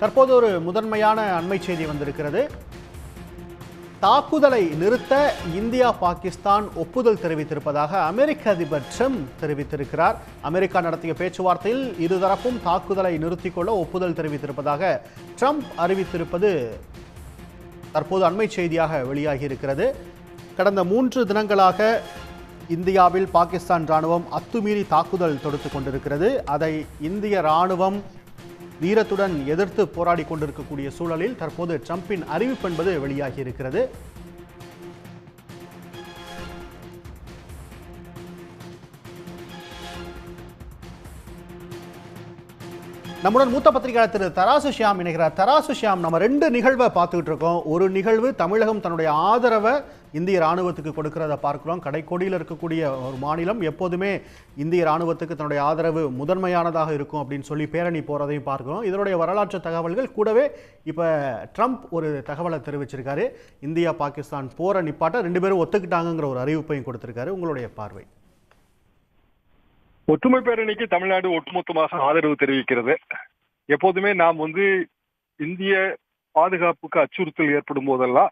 தற்போது ஒரு முதன்மையான அண்மை செய்தி வந்திருக்கிறது. தாக்குதலை நிறுத்த இந்தியா பாகிஸ்தான் ஒப்புதல் தெரிவித்திருப்பதாக அமெரிக்க அதிபர் ட்ரம்ப் தெரிவித்திருக்கிறார். அமெரிக்கா நடத்திய பேச்சுவார்த்தையில் இருதரப்பும் தாக்குதலை நிறுத்திக் கொள்ள ஒப்புதல் தெரிவித்திருப்பதாக ட்ரம்ப் அறிவித்திருப்பது தற்போது அண்மை செய்தியாக வெளியாகி இருக்கிறது கடந்த மூன்று தினங்களாக இந்தியாவில் பாகிஸ்தான் ராணுவம் அத்துமீறி தாக்குதல் தொடுத்து கொண்டிருக்கிறது. அதை இந்திய ராணுவம் வீரத்துடன் எதிர்த்து போராடி கொண்டிருக்கக்கூடிய சூழலில் தற்போது ட்ரம்பின் அறிவிப்பு என்பது வெளியாகி இருக்கிறது நம்முடன் மூத்த பத்திரிகையாளர் திரு தராசு ஷியாம் இணைகிறார். தராசு ஷியாம் நம்ம ரெண்டு நிகழ்வை பார்த்துக்கிட்டு இருக்கோம். ஒரு நிகழ்வு தமிழகம் தன்னுடைய ஆதரவை இந்திய ராணுவத்துக்கு கொடுக்கிறத பார்க்குறோம். கடைக்கோடியில் இருக்கக்கூடிய ஒரு மாநிலம் எப்போதுமே இந்திய ராணுவத்துக்கு தன்னுடைய ஆதரவு முதன்மையானதாக இருக்கும் அப்படின்னு சொல்லி பேரணி போகிறதையும் பார்க்குறோம். இதனுடைய வரலாற்று தகவல்கள் கூடவே இப்போ ட்ரம்ப் ஒரு தகவலை தெரிவிச்சிருக்காரு. இந்தியா பாகிஸ்தான் போரை நிப்பாட்ட ரெண்டு பேரும் ஒத்துக்கிட்டாங்கங்கிற ஒரு அறிவிப்பையும் கொடுத்திருக்காரு. உங்களுடைய பார்வை? ஒற்றுமை பேரணிக்கு தமிழ்நாடு ஒட்டுமொத்தமாக ஆதரவு தெரிவிக்கிறது. எப்போதுமே நாம் வந்து இந்திய பாதுகாப்புக்கு அச்சுறுத்தல் ஏற்படும் போதெல்லாம்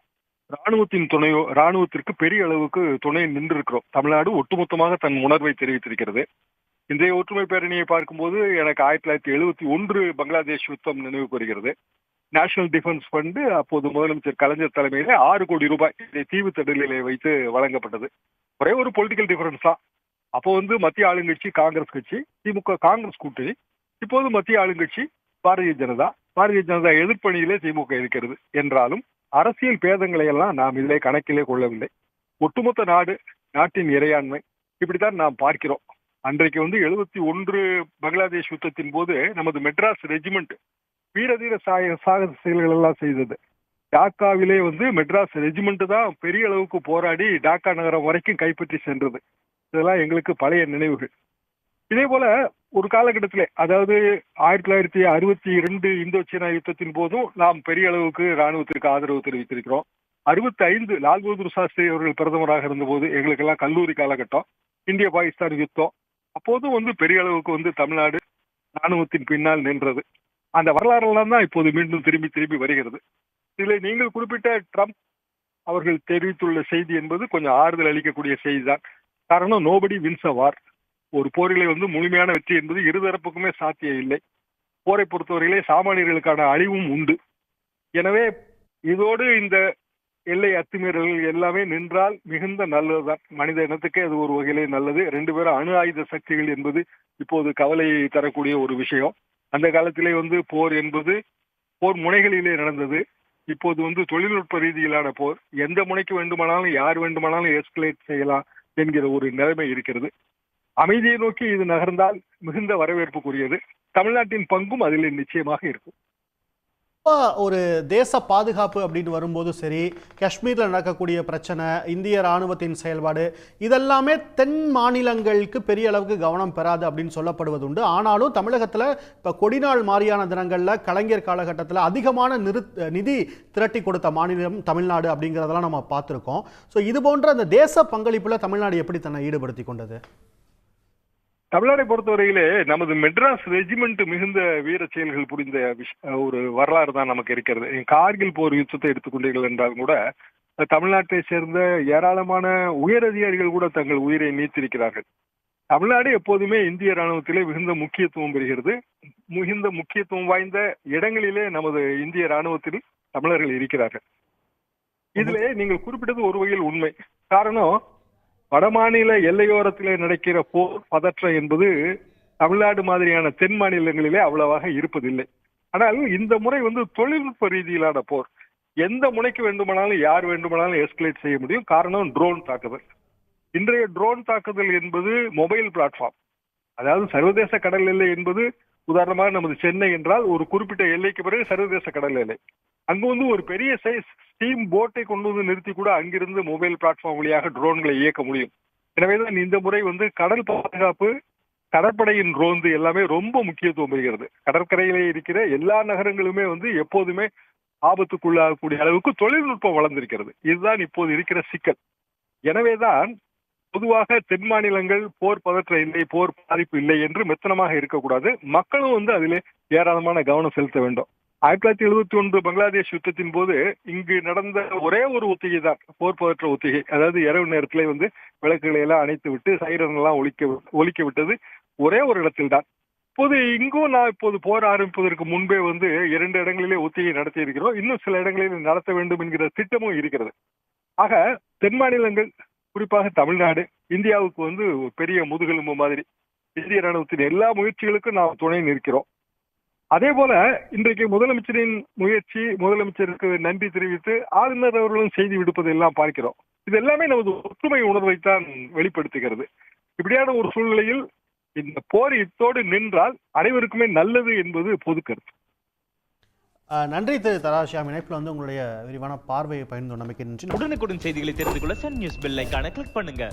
ராணுவத்தின் துணையோ ராணுவத்திற்கு பெரிய அளவுக்கு துணை நின்றிருக்கிறோம். தமிழ்நாடு ஒட்டுமொத்தமாக தன் உணர்வை தெரிவித்திருக்கிறது. இன்றைய ஒற்றுமை பேரணியை பார்க்கும்போது எனக்கு ஆயிரத்தி தொள்ளாயிரத்தி எழுபத்தி ஒன்று பங்களாதேஷ் யுத்தம் நினைவுக்கு வருகிறது நேஷனல் டிஃபென்ஸ் ஃபண்டு அப்போது முதலமைச்சர் கலைஞர் தலைமையில ஆறு கோடி ரூபாய் இதை தீவு திடலிலே வைத்து வழங்கப்பட்டது. ஒரே ஒரு பொலிட்டிக்கல் டிஃபரன்ஸ் தான். அப்போ வந்து மத்திய ஆளுங்கட்சி காங்கிரஸ் கட்சி திமுக காங்கிரஸ் கூட்டணி. இப்போது மத்திய ஆளுங்கட்சி பாரதிய ஜனதா. பாரதிய ஜனதா எதிர்ப்பணியிலே திமுக இருக்கிறது. என்றாலும் அரசியல் பேதங்களை எல்லாம் நாம் இதிலே கணக்கிலே கொள்ளவில்லை. ஒட்டுமொத்த நாடு நாட்டின் இறையாண்மை இப்படித்தான் நாம் பார்க்கிறோம். அன்றைக்கு வந்து எழுபத்தி ஒன்று பங்களாதேஷ் யுத்தத்தின் போது நமது மெட்ராஸ் ரெஜிமெண்ட் வீரதீர சாய சாகச செயல்கள் எல்லாம் செய்தது. டாக்காவிலே வந்து மெட்ராஸ் ரெஜிமெண்ட் தான் பெரிய அளவுக்கு போராடி டாக்கா நகரம் வரைக்கும் கைப்பற்றி சென்றது. இதெல்லாம் எங்களுக்கு பழைய நினைவுகள். இதே போல ஒரு காலகட்டத்திலே அதாவது ஆயிரத்தி தொள்ளாயிரத்தி அறுபத்தி இரண்டு இந்தோ சீனா யுத்தத்தின் போதும் நாம் பெரிய அளவுக்கு ராணுவத்திற்கு ஆதரவு தெரிவித்திருக்கிறோம். அறுபத்தி ஐந்து லால் பகதூர் சாஸ்திரி அவர்கள் பிரதமராக இருந்தபோது எங்களுக்கெல்லாம் கல்லூரி காலகட்டம் இந்திய பாகிஸ்தான் யுத்தம். அப்போதும் வந்து பெரிய அளவுக்கு வந்து தமிழ்நாடு ராணுவத்தின் பின்னால் நின்றது. அந்த வரலாறெல்லாம் தான் இப்போது மீண்டும் திரும்பி திரும்பி வருகிறது. இதில் நீங்கள் குறிப்பிட்ட ட்ரம்ப் அவர்கள் தெரிவித்துள்ள செய்தி என்பது கொஞ்சம் ஆறுதல் அளிக்கக்கூடிய செய்தி தான் காரணம் நோபடி வின்ஸ் வார் ஒரு போரிலே வந்து முழுமையான வெற்றி என்பது இருதரப்புக்குமே சாத்தியம் இல்லை. போரை பொறுத்தவரையிலே சாமானியர்களுக்கான அழிவும் உண்டு. எனவே இதோடு இந்த எல்லை அத்துமீறல்கள் எல்லாமே நின்றால் மிகுந்த நல்லதுதான். மனித இனத்துக்கு அது ஒரு வகையிலே நல்லது. ரெண்டு பேரும் அணு ஆயுத சக்திகள் என்பது இப்போது கவலையை தரக்கூடிய ஒரு விஷயம். அந்த காலத்திலே வந்து போர் என்பது போர் முனைகளிலே நடந்தது. இப்போது வந்து தொழில்நுட்ப ரீதியிலான போர். எந்த முனைக்கு வேண்டுமானாலும் யார் வேண்டுமானாலும் எஸ்கலேட் செய்யலாம் என்கிற ஒரு நிலைமை இருக்கிறது. அமைதியை நோக்கி இது நகர்ந்தால் மிகுந்த வரவேற்புக்குரியது. தமிழ்நாட்டின் பங்கும் அதில் நிச்சயமாக இருக்கும். ஒரு தேச பாதுகாப்பு அப்படின்னு வரும்போது சரி காஷ்மீர்ல நடக்கக்கூடிய பிரச்சனை இந்திய ராணுவத்தின் செயல்பாடு இதெல்லாமே தென் மாநிலங்களுக்கு பெரிய அளவுக்கு கவனம் பெறாது அப்படின்னு சொல்லப்படுவது உண்டு ஆனாலும் தமிழகத்துல இப்போ கொடிநாள் மாறியான தினங்களில் கலைஞர் காலகட்டத்தில் அதிகமான நிறு நிதி திரட்டி கொடுத்த மாநிலம் தமிழ்நாடு அப்படிங்கிறதெல்லாம் நம்ம பார்த்துருக்கோம். ஸோ இது போன்ற அந்த தேச பங்களிப்புல தமிழ்நாடு எப்படி தன்னை ஈடுபடுத்தி கொண்டது? தமிழ்நாடை பொறுத்தவரையிலே நமது மெட்ராஸ் ரெஜிமெண்ட் மிகுந்த வீர செயல்கள் புரிந்த ஒரு வரலாறு தான் நமக்கு இருக்கிறது. கார்கில் போர் யுத்தத்தை எடுத்துக்கொண்டீர்கள் என்றால் கூட தமிழ்நாட்டை சேர்ந்த ஏராளமான உயரதிகாரிகள் கூட தங்கள் உயிரை நீத்திருக்கிறார்கள். தமிழ்நாடு எப்போதுமே இந்திய ராணுவத்திலே மிகுந்த முக்கியத்துவம் பெறுகிறது. மிகுந்த முக்கியத்துவம் வாய்ந்த இடங்களிலே நமது இந்திய ராணுவத்தில் தமிழர்கள் இருக்கிறார்கள். இதுல நீங்கள் குறிப்பிட்டது ஒரு வகையில் உண்மை. காரணம் வடமாநில எல்லையோரத்திலே நடக்கிற போர் பதற்றம் என்பது தமிழ்நாடு மாதிரியான தென் மாநிலங்களிலே அவ்வளவாக இருப்பதில்லை. ஆனால் இந்த முறை வந்து தொழில்நுட்ப ரீதியிலான போர். எந்த முனைக்கு வேண்டுமானாலும் யார் வேண்டுமானாலும் எஸ்கலேட் செய்ய முடியும். காரணம் ட்ரோன் தாக்குதல். இன்றைய ட்ரோன் தாக்குதல் என்பது மொபைல் பிளாட்ஃபார்ம் அதாவது சர்வதேச கடல் எல்லை என்பது உதாரணமாக நமது சென்னை என்றால் ஒரு குறிப்பிட்ட எல்லைக்கு பிறகு சர்வதேச கடல் எல்லை. அங்கு வந்து ஒரு பெரிய சைஸ் ஸ்டீம் போட்டை கொண்டு வந்து நிறுத்தி கூட அங்கிருந்து மொபைல் பிளாட்ஃபார்ம் வழியாக ட்ரோன்களை இயக்க முடியும். எனவேதான் இந்த முறை வந்து கடல் பாதுகாப்பு கடற்படையின் ரோந்து எல்லாமே ரொம்ப முக்கியத்துவம் பெறுகிறது. கடற்கரையிலே இருக்கிற எல்லா நகரங்களுமே வந்து எப்போதுமே ஆபத்துக்குள்ளாகக்கூடிய அளவுக்கு தொழில்நுட்பம் வளர்ந்திருக்கிறது. இதுதான் இப்போது இருக்கிற சிக்கல். எனவேதான் பொதுவாக தென் மாநிலங்கள் போர் பதற்றம் இல்லை போர் பாதிப்பு இல்லை என்று மெத்தனமாக இருக்கக்கூடாது. மக்களும் வந்து அதிலே ஏராளமான கவனம் செலுத்த வேண்டும். ஆயிரத்தி தொள்ளாயிரத்தி எழுபத்தி ஒன்று பங்களாதேஷ் யுத்தத்தின் போது இங்கு நடந்த ஒரே ஒரு ஒத்திகை தான் போர் பதற்ற ஒத்திகை. அதாவது இரவு நேரத்திலே வந்து விளக்குகளை எல்லாம் அணைத்து விட்டு சைரன் எல்லாம் ஒழிக்க ஒழிக்க விட்டது ஒரே ஒரு இடத்தில் தான். இப்போது இங்கும் நான் இப்போது போர் ஆரம்பிப்பதற்கு முன்பே வந்து இரண்டு இடங்களிலே ஒத்திகை நடத்தி இருக்கிறோம் இன்னும் சில இடங்களில் நடத்த வேண்டும் என்கிற திட்டமும் இருக்கிறது. ஆக தென் மாநிலங்கள் குறிப்பாக தமிழ்நாடு இந்தியாவுக்கு வந்து ஒரு பெரிய முதுகெலும்பு மாதிரி இந்திய ராணுவத்தின் எல்லா முயற்சிகளுக்கும் நாம் துணை நிற்கிறோம். அதே போல இன்றைக்கு முதலமைச்சரின் முயற்சி முதலமைச்சருக்கு நன்றி தெரிவித்து ஆளுநர் அவர்களும் செய்தி விடுப்பதை எல்லாம் பார்க்கிறோம். இது எல்லாமே நமது ஒற்றுமை உணர்வைத்தான் வெளிப்படுத்துகிறது. இப்படியான ஒரு சூழ்நிலையில் இந்த போர் இத்தோடு நின்றால் அனைவருக்குமே நல்லது என்பது பொது கருத்து. நன்றி திரு தராசியாம். இணைப்பில் வந்து உங்களுடைய விரிவான பார்வையை பகிர்ந்து நம்பிக்கை நன்றி. உடனுக்குடன் செய்திகளை தெரிந்து கொள்ள சன் நியூஸ் பெல் ஐகானை கிளிக் பண்ணுங்க.